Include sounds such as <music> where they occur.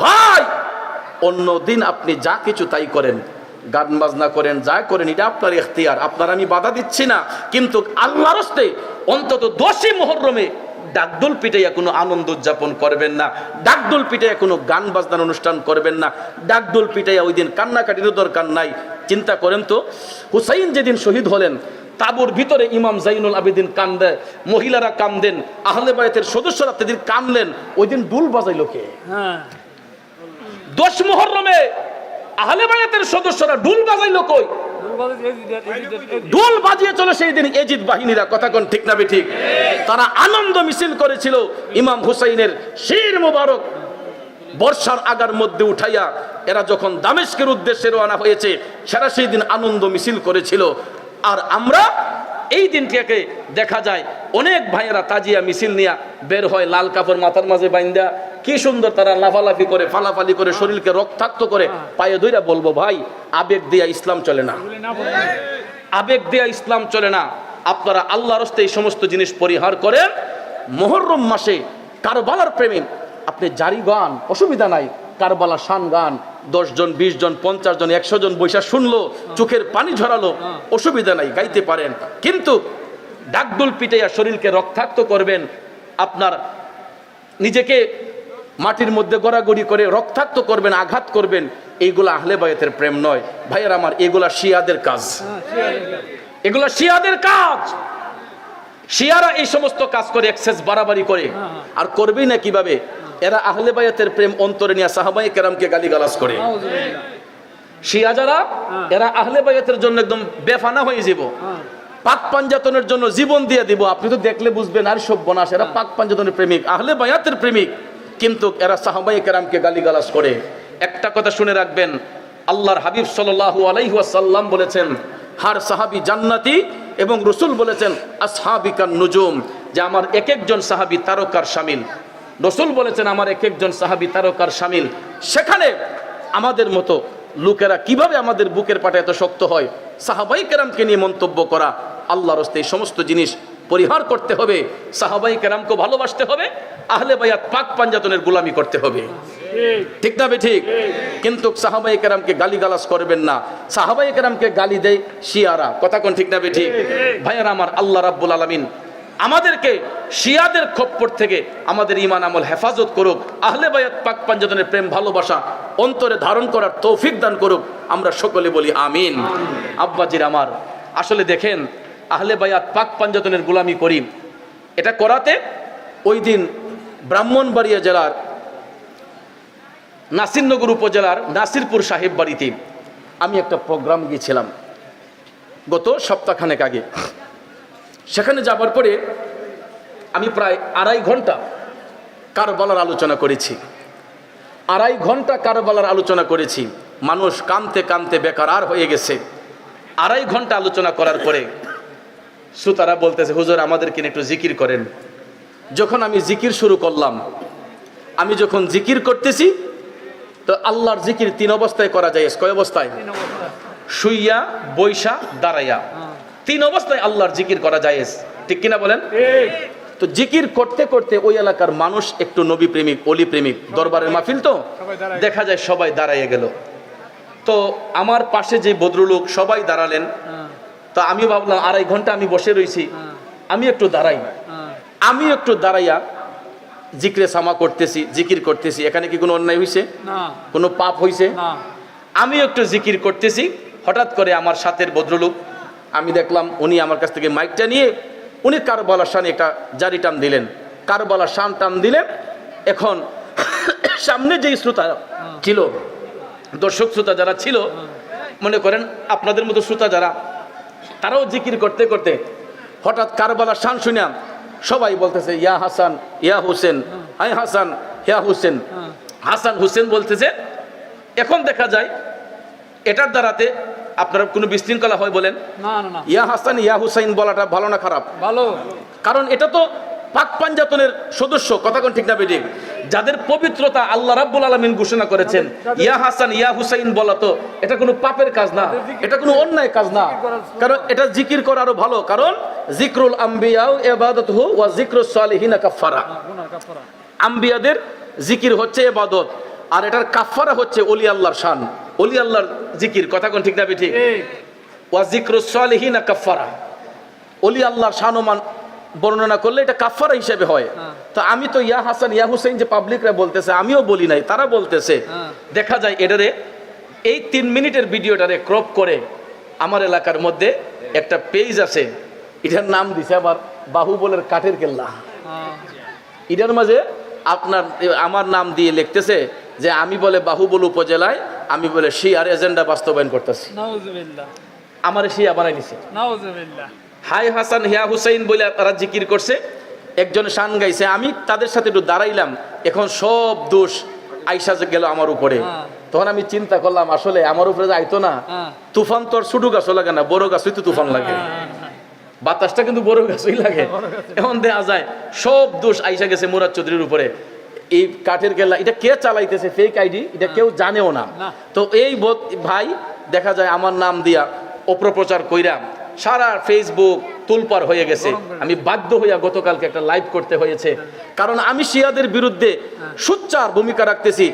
ভাই, অন্য দিন আপনি যা কিছু তাই করেন, গান বাজনা করেন, যা করেন, এটা আপনার এখতিয়ার আপনার আমি বাধা দিচ্ছি না, কিন্তু আল্লাহর অন্তত দোষী মহরমে ডাকদুল পিটাইয়া কোনো আনন্দ উদযাপন করবেন না ডাকদুল পিটাইয়া কোনো গান বাজনার অনুষ্ঠান করবেন না ডাকদুল পিটাইয়া ওই দিন কান্নাকাটিরও দরকার নাই। চিন্তা করেন তো, হুসাইন যেদিন শহীদ হলেন তাবুর ভিতরে ইমাম জাইনুল আবেদিন কান্দে মহিলারা কান্দেন আহলে বায়তের সদস্যরা সেদিন কানলেন ওই দিন ডুল বাজাইলো কে? হ্যাঁ। দশ মহরমে আহলে বায়াতের সদস্যরা ডুল বাজাইলো কই? ডোল বাজিয়ে চলে সেই দিন এজিদ বাহিনীরা কথা কোন ঠিক না ঠিক? তারা আনন্দ মিছিল করেছিল ইমাম হুসাইনের শির মোবারক বর্ষার আগার মধ্যে উঠাইয়া এরা যখন দামেস্কের উদ্দেশ্যে রওনা হয়েছে সেরা সেই দিন আনন্দ মিছিল করেছিল। আর আমরা এই দিনটাকে দেখা যায়, অনেক ভাইয়েরা তাজিয়া মিছিল নিয়া বের হয়, লাল কাপড় মাথার মাঝে বাইন্দা, কি সুন্দর তারা লাফালাফি করে, ফালাফালি করে, শরীরকে রক্তাক্ত করে পায়ে ধইরা বলব, ভাই, আবেগ দিয়া ইসলাম চলে না। আবেগ দেয়া ইসলাম চলে না। আপনারা আল্লাহর হস্তে এই সমস্ত জিনিস পরিহার করেন মোহরম মাসে কারবালার প্রেমে আপনি জারি গান অসুবিধা নাই। কারবালা শান গান, দশ জন, বিশ জন, পঞ্চাশ জন, একশো জন বৈশা শুনলো, চোখের পানি ঝরালো, অসুবিধা নাই, গাইতে পারেন। কিন্তু ডাকডুল পিটাইয়া শরীরকে রক্তাক্ত করবেন, আপনার নিজেকে মাটির মধ্যে গড়াগড়ি করে রক্তাক্ত করবেন, আঘাত করবেন, এইগুলা আহলে বায়তের প্রেম নয়। ভাইয়ের আমার, এগুলা শিয়াদের কাজ। এগুলা শিয়াদের কাজ। শিয়ারা এই সমস্ত কাজ করে এক্সেস বাড়াবাড়ি করে। আর করবেই না কীভাবে? এরা আহলে বায়াতের প্রেম অন্তরে নিয়ে সাহাবাই কেরামকে গালিগালাজ করে। শিয়া যারা এরা আহলে বায়াতের জন্য একদম বেফানা হয়ে যাব। পাক পাঞ্জাতনের জন্য জীবন দিয়ে দিব। আপনি তো দেখলে বুঝবেন আর এরা পাক পাঞ্জাতনের প্রেমিক আহলে বায়াতের প্রেমিক। কিন্তু এরা সাহাবাই কেরামকে গালিগালাজ করে। একটা কথা শুনে রাখবেন আল্লাহর হাবিব সাল্লাল্লাহু আলাইহুয়াসাল্লাম বলেছেন হার সাহাবি জান্নাতি এবং রসুল বলেছেন আসহাবিকান নুজুম যে আমার এক একজন সাহাবি তারকার সামিল রসুল বলেছেন, আমার এক একজন সাহাবি তারকার সামিল। সেখানে আমাদের মতো লোকেরা কীভাবে আমাদের বুকের পাটা এত শক্ত হয়? সাহাবাই কেরামকে নিয়ে মন্তব্য করা, আল্লাহর হস্তে এই সমস্ত জিনিস পরিহার করতে হবে, সাহাবাই কেরামকে ভালোবাসতে হবে, আহলে বাইয়াত পাক পাঞ্জাতনের গোলামি করতে হবে। ঠিক না বে ঠিক? কিন্তু সাহাবাই কেরামকে গালি গালাজ করবেন না। সাহাবাই কেরামকে গালি দেয় শিয়ারা। কথা কোন ঠিক না বে ঠিক? ভাইয়ারা আমার আল্লাহ রাব্বুল আলামিন আমাদেরকে শিয়াদের খপ্পর থেকে আমাদের ইমান আমল হেফাজত করুক, আহলে বায়াত পাক পাঞ্জাতনের প্রেম, ভালোবাসা অন্তরে ধারণ করার তৌফিক দান করুক, আমরা সকলে বলি আমিন। আব্বাজির আমার, আসলে দেখেন, আহলে বায়াত পাক পাঞ্জাতনের গোলামি করি, এটা করাতে ওই দিন ব্রাহ্মণবাড়িয়া জেলার নাসিরনগর উপজেলার নাসিরপুর সাহেব বাড়িতে আমি একটা প্রোগ্রাম গিয়েছিলাম, গত সপ্তাহখানেক আগে। সেখানে যাবার পরে আমি প্রায় আড়াই ঘণ্টা কারবালার আলোচনা করেছি। আড়াই ঘণ্টা কারবালার আলোচনা করেছি। মানুষ কানতে কানতে বেকার আর হয়ে গেছে। আড়াই ঘণ্টা আলোচনা করার পরে সুতারা বলতেছে হুজুর আমাদেরকে নিয়ে একটু জিকির করেন। যখন আমি জিকির শুরু করলাম আমি যখন জিকির করতেছি তো আল্লাহর জিকির তিন অবস্থায় করা যায়। কয় অবস্থায়? শুইয়া বৈশা দাঁড়াইয়া। তিন অবস্থায় আল্লাহর জিকির করা যায় ঠিক কিনা বলেন? তো জিকির করতে করতে ওই এলাকার মানুষ একটু নবী প্রেমিক অলি প্রেমিক দরবারের মাহফিল তো? দেখা যায় সবাই দাঁড়াইয়ে গেল। তো আমার পাশে যে ভদ্রলোক সবাই দাঁড়ালেন। তো আমি ভাবলাম আড়াই ঘণ্টা আমি বসে রয়েছি আমি একটু দাঁড়াই। আমি একটু দাঁড়াইয়া জিক্রে সামা করতেছি জিকির করতেছি। এখানে কি কোনো অন্যায় হয়েছে কোনো পাপ হয়েছে আমি একটু জিকির করতেছি। হঠাৎ করে আমার সাথের ভদ্রলোক আমি দেখলাম উনি আমার কাছ থেকে মাইকটা নিয়ে উনি কারবালা শান একটা জারি টান দিলেন। কারবালা শান টান দিলেন এখন <coughs> সামনে যেই শ্রোতা ছিল দর্শক শ্রোতা যারা ছিল মনে করেন আপনাদের মতো শ্রোতা যারা তারাও জিকির করতে করতে হঠাৎ কারবালা শান শুনিয়া সবাই বলতেছে ইয়া হাসান ইয়া হুসেন হাই হাসান ইয়া হুসেন। হাসান হুসেন বলতেছে এখন দেখা যায় এটার দ্বারাতে আপনারা কোনো বিশৃঙ্খলা হয় বলেন? না না না। ইয়া হাসান ইয়া হুসাইন বলাটা ভালো না খারাপ? ভালো। কারণ এটা তো পাক পাঞ্জাতনের সদস্য কথা কোন ঠিক না বেঠিক? যাদের পবিত্রতা আল্লাহ রাব্বুল আলামিন ঘোষণা করেছেন ইয়া হাসান ইয়া হুসাইন বলা তো এটা কোনো পাপের কাজ না এটা কোনো অন্যায় কাজ না। কারণ এটা জিকির করা আরও ভালো কারণ জিক্রুল আম্বিয়াও ইবাদতুহু ওয়া জিক্রুস সালিহিনা কাফারা আম্বিয়াদের জিকির হচ্ছে এবাদত আর এটার কাফারা হচ্ছে অলি আল্লাহর শান। অলি আল্লাহর জিকির কথা কোন ঠিক না ঠিক। ওয়া জিক্রুস সালিহিনা কাফারা অলি আল্লাহর শানমান বর্ণনা করলে এটা কাফারা হিসেবে হয়। তো আমি তো ইয়া হাসান ইয়া হুসেন যে পাবলিকরা বলতেছে আমিও বলি নাই তারা বলতেছে। হ্যাঁ। দেখা যায় এটারে এই তিন মিনিটের ভিডিওটারে ক্রপ করে আমার এলাকার মধ্যে একটা পেজ আছে এটার নাম দিছে আবার বাহুবলের কাঠের কেল্লা। এটার মাঝে আপনার আমার নাম দিয়ে লিখতেছে যে আমি বলে বাহুবল উপজেলায় আমি বলে শিয়ার এজেন্ডা বাস্তবায়ন করতেছি। আমার শিয়া বানাই নিছে। হাই হাসান হিয়া হুসাইন বলে তারা জিকির করছে। একজন শান গাইছে আমি তাদের সাথে একটু দাঁড়াইলাম এখন সব দোষ আইসা গেল আমার উপরে। হ্যাঁ। তখন আমি চিন্তা করলাম আসলে আমার উপরে আইতো না হ্যাঁ। তুফান তো আর ছোটো গাছও লাগে না বড় গাছই তো তুফান লাগে। বাতাসটা কিন্তু বড় গাছই লাগে। এখন দেয়া যায় সব দোষ আইসা গেছে মুরাদ চৌধুরীর উপরে। এই কাঠের কেল্লা এটা কে চালাইতেছে? ফেক আইডি এটা কেউ জানেও না। তো এই ভাই দেখা যায় আমার নাম দিয়া অপপ্রচার কইরা সারা ফেসবুক তুলপার হয়ে গেছে। আমি বাধ্য হইয়া গতকালকে একটা লাইভ করতে হয়েছে। কারণ আমি শিয়াদের বিরুদ্ধে সুচ্চার ভূমিকা রাখতেছি।